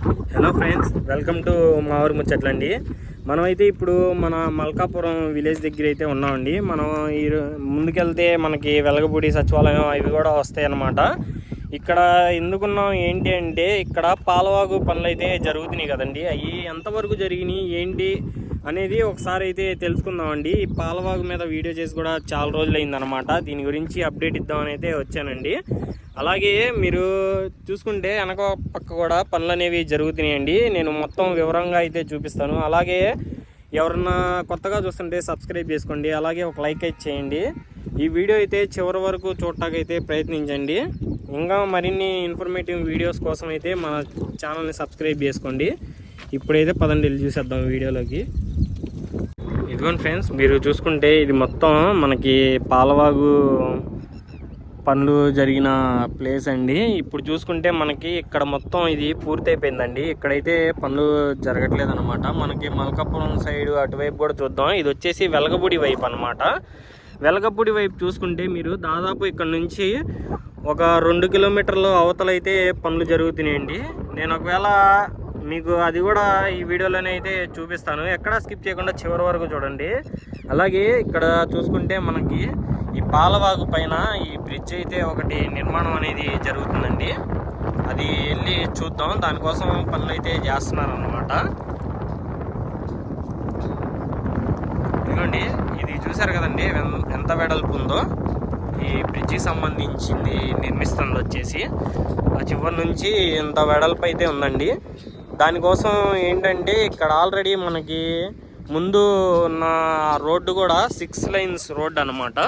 Hello friends welcome to మా ఊరు ముచ్చట్లండి మనమైతే ఇప్పుడు మన మల్కాపురం విలేజ్ దగ్గర అయితే ఉన్నామండి. మనం ఈ ముందుకెళ్తే మనకి వెలగపూడి సచివాలయం అవి కూడా వస్తాయి అన్నమాట ఇక్కడ ఎందుకున్నాం ఏంటి అంటే ఇక్కడ పాలవాగు పనులు అయితే జరుగుతున్నాయి కదండి. అవి ఎంతవరకు జరిగినాయి ఏంటి అనేది ఒకసారి అయితే తెలుసుకుందామండి. ఈ పాలవాగు మీద వీడియో చేసి కూడా చాలా రోజులు అయిందనమాట దీని గురించి అప్డేట్ ఇద్దామని అయితే వచ్చానండి. అలాగే మీరు చూసుకుంటే వెనక పక్క కూడా పనులు అనేవి జరుగుతున్నాయండి. నేను మొత్తం వివరంగా అయితే చూపిస్తాను. అలాగే ఎవరన్నా కొత్తగా చూస్తుంటే సబ్స్క్రైబ్ చేసుకోండి. అలాగే ఒక లైక్ అయితే చేయండి. ఈ వీడియో అయితే చివరి వరకు చూడటాకైతే ప్రయత్నించండి. ఇంకా మరిన్ని ఇన్ఫర్మేటివ్ వీడియోస్ కోసం అయితే మన ఛానల్ని సబ్స్క్రైబ్ చేసుకోండి. ఇప్పుడైతే పదండి వెళ్ళి చూసేద్దాం వీడియోలోకి. ఇదిగోండి ఫ్రెండ్స్ మీరు చూసుకుంటే ఇది మొత్తం మనకి పాలవాగు పనులు జరిగిన ప్లేస్ అండి. ఇప్పుడు చూసుకుంటే మనకి ఇక్కడ మొత్తం ఇది పూర్తయిపోయిందండి. ఇక్కడైతే పనులు జరగట్లేదు అనమాట మనకి మల్కాపురం సైడ్ అటువైపు కూడా చూద్దాం. ఇది వచ్చేసి వెలగపూడి వైపు అనమాట వెలగపూడి వైపు చూసుకుంటే మీరు దాదాపు ఇక్కడ నుంచి ఒక రెండు కిలోమీటర్లు అవతలైతే పనులు జరుగుతున్నాయండి. నేను ఒకవేళ మీకు అది కూడా ఈ వీడియోలోనే అయితే చూపిస్తాను. ఎక్కడ స్కిప్ చేయకుండా చివరి వరకు చూడండి. అలాగే ఇక్కడ చూసుకుంటే మనకి ఈ పాలవాగు పైన ఈ బ్రిడ్జ్ అయితే ఒకటి నిర్మాణం అనేది జరుగుతుందండి. అది వెళ్ళి చూద్దాం. దానికోసం పనులు అయితే చేస్తున్నారు అనమాట ఇదిగోండి ఇది చూసారు కదండి ఎంత వెడల్పు ఉందో. ఈ బ్రిడ్జికి సంబంధించింది నిర్మిస్తుంది వచ్చేసి ఆ చివరి నుంచి ఇంత వెడల్పు అయితే ఉందండి. దానికోసం ఏంటంటే ఇక్కడ ఆల్రెడీ మనకి ముందు ఉన్న రోడ్డు కూడా సిక్స్ లైన్స్ రోడ్ అనమాట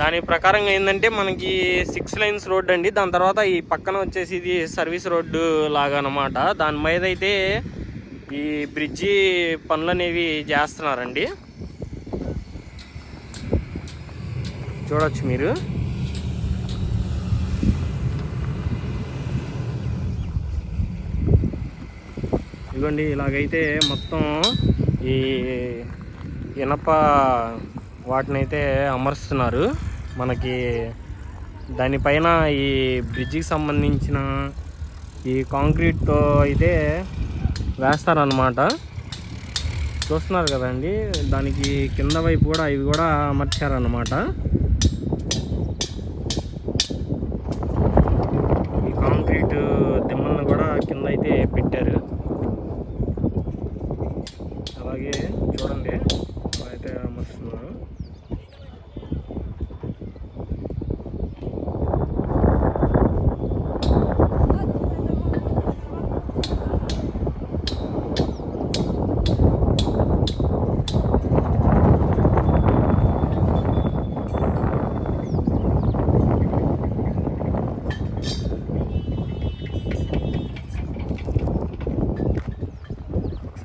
దాని ప్రకారంగా ఏంటంటే మనకి సిక్స్ లైన్స్ రోడ్ అండి. దాని తర్వాత ఈ పక్కన వచ్చేసి ఇది సర్వీస్ రోడ్డు లాగా అనమాట దాని మీద అయితే ఈ బ్రిడ్జి పనులు అనేవి చేస్తున్నారండి. చూడొచ్చు మీరు. ఇదిగోండి ఇలాగైతే మొత్తం ఈ ఇనప వాటినైతే అమరుస్తున్నారు. మనకి దానిపైన ఈ బ్రిడ్జికి సంబంధించిన ఈ కాంక్రీట్తో అయితే వేస్తారనమాట చూస్తున్నారు కదండి దానికి కింద వైపు కూడా ఇవి కూడా అమర్చారనమాట ఈ కాంక్రీట్ దిమ్మలను కూడా కింద అయితే పెట్టారు అలాగే చూడండి అలా అయితే అమర్చుతున్నారు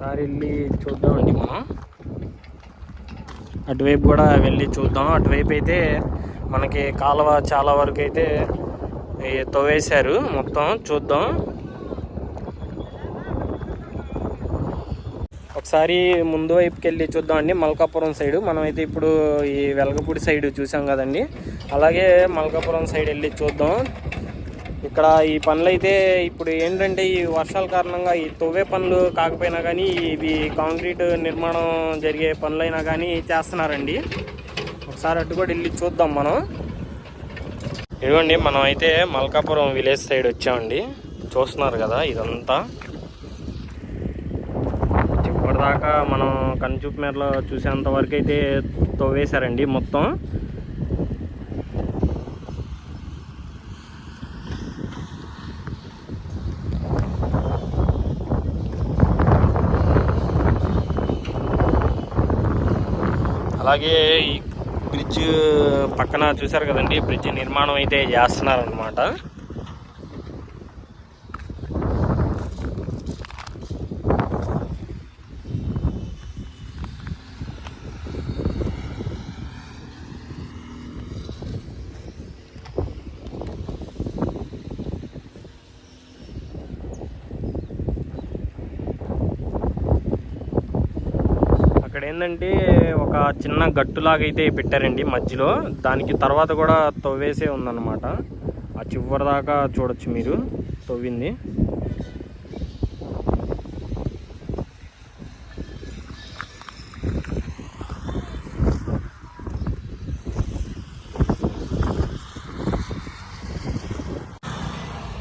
ఒకసారి వెళ్ళి చూద్దామండి. మనం అటువైపు కూడా వెళ్ళి చూద్దాం. అటువైపు అయితే మనకి కాలువ చాలా వరకు అయితే ఈ తవ్వేశారు. మొత్తం చూద్దాం. ఒకసారి ముందు వైపుకి వెళ్ళి చూద్దామండి. మల్కాపురం సైడ్. మనమైతే ఇప్పుడు ఈ వెలగపూడి సైడ్ చూసాం కదండి. అలాగే మల్కాపురం సైడ్ వెళ్ళి చూద్దాం. ఇక్కడ ఈ పనులు అయితే ఇప్పుడు ఏంటంటే ఈ వర్షాల కారణంగా ఈ తవ్వే పనులు కాకపోయినా కానీ ఇవి కాంక్రీట్ నిర్మాణం జరిగే పనులైనా కానీ చేస్తున్నారండి. ఒకసారి అటు కూడా వెళ్ళి చూద్దాం మనం. ఇదిగోండి మనం అయితే మల్కాపురం విలేజ్ సైడ్ వచ్చామండి. చూస్తున్నారు కదా ఇదంతా. ఇప్పటిదాకా మనం కనుచూపు మేరలో చూసేంత వరకు అయితే తవ్వేశారండి మొత్తం. అలాగే ఈ బ్రిడ్జ్ పక్కన చూసారు కదండి బ్రిడ్జ్ నిర్మాణం అయితే చేస్తున్నారనమాట అక్కడ ఏంటంటే ఒక చిన్న గట్టులాగా అయితే పెట్టారండి మధ్యలో. దానికి తర్వాత కూడా తవ్వేసే ఉందన్నమాట. ఆ చివరి దాకా చూడొచ్చు మీరు. తవ్వింది.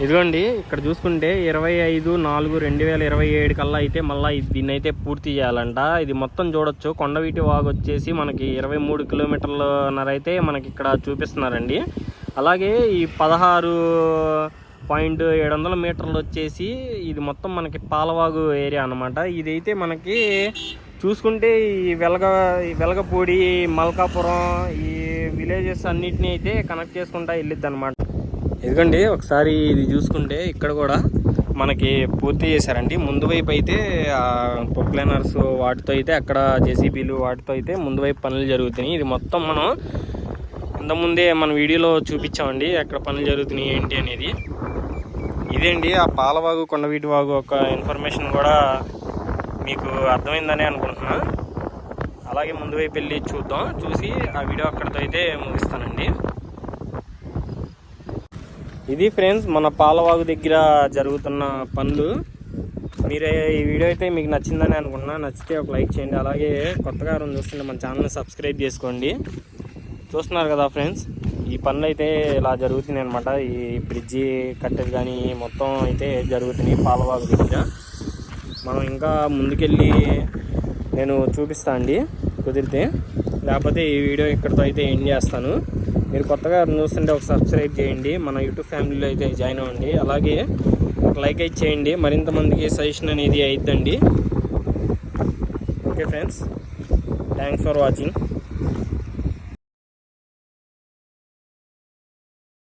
ఇదిగోండి ఇక్కడ చూసుకుంటే ఇరవై ఐదు నాలుగు రెండు వేల ఇరవై ఏడు కల్లా అయితే మళ్ళీ దీన్ని అయితే పూర్తి చేయాలంట. ఇది మొత్తం చూడొచ్చు. కొండవీటి వాగు వచ్చేసి మనకి ఇరవై మూడు కిలోమీటర్లన్నర అయితే మనకి ఇక్కడ చూపిస్తున్నారండి. అలాగే ఈ పదహారు పాయింట్ ఏడు వందల మీటర్లు వచ్చేసి ఇది మొత్తం మనకి పాలవాగు ఏరియా అనమాట ఇదైతే మనకి చూసుకుంటే ఈ వెలగ వెలగపూడి మల్కాపురం ఈ విలేజెస్ అన్నిటిని అయితే కనెక్ట్ చేసుకుంటా వెళ్ళిద్ది అనమాట ఎందుకండి ఒకసారి ఇది చూసుకుంటే ఇక్కడ కూడా మనకి పూర్తి చేశారండి. ముందు వైపు అయితే పొక్లైనర్స్ వాటితో అయితే అక్కడ జేసీబీలు వాటితో అయితే ముందు వైపు పనులు జరుగుతున్నాయి. ఇది మొత్తం మనం ఇంతకుముందే మన వీడియోలో చూపించామండి ఎక్కడ పనులు జరుగుతున్నాయి ఏంటి అనేది. ఇదేండి ఆ పాలవాగు కొండవీటి వాగు ఒక ఇన్ఫర్మేషన్ కూడా మీకు అర్థమైందని అనుకుంటున్నా. అలాగే ముందు వైపు వెళ్ళి చూద్దాం. చూసి ఆ వీడియో అక్కడితో అయితే ముగిస్తానండి. ఇది ఫ్రెండ్స్ మన పాలవాగు దగ్గర జరుగుతున్న పనులు మీరే ఈ వీడియో అయితే మీకు నచ్చిందని అనుకుంటున్నా. నచ్చితే ఒక లైక్ చేయండి. అలాగే కొత్తగా రెండు చూస్తుంటే మన ఛానల్ని సబ్స్క్రైబ్ చేసుకోండి. చూస్తున్నారు కదా ఫ్రెండ్స్ ఈ పనులు అయితే ఇలా జరుగుతున్నాయి అనమాట ఈ బ్రిడ్జి కట్టేది కానీ మొత్తం అయితే జరుగుతున్నాయి పాలవాగు దగ్గర. మనం ఇంకా ముందుకెళ్ళి నేను చూపిస్తా అండి కుదిరితే. లేకపోతే ఈ వీడియో ఇక్కడితో అయితే ఎండ్ చేస్తాను. మీరు కొత్తగా చూస్తుంటే ఒక సబ్స్క్రైబ్ చేయండి. మన యూట్యూబ్ ఫ్యామిలీలో అయితే జాయిన్ అవ్వండి. అలాగే ఒక లైక్ అయితే చేయండి. మరింత మందికి సజెషన్ అనేది అయిద్దండి. Okay friends thanks for watching.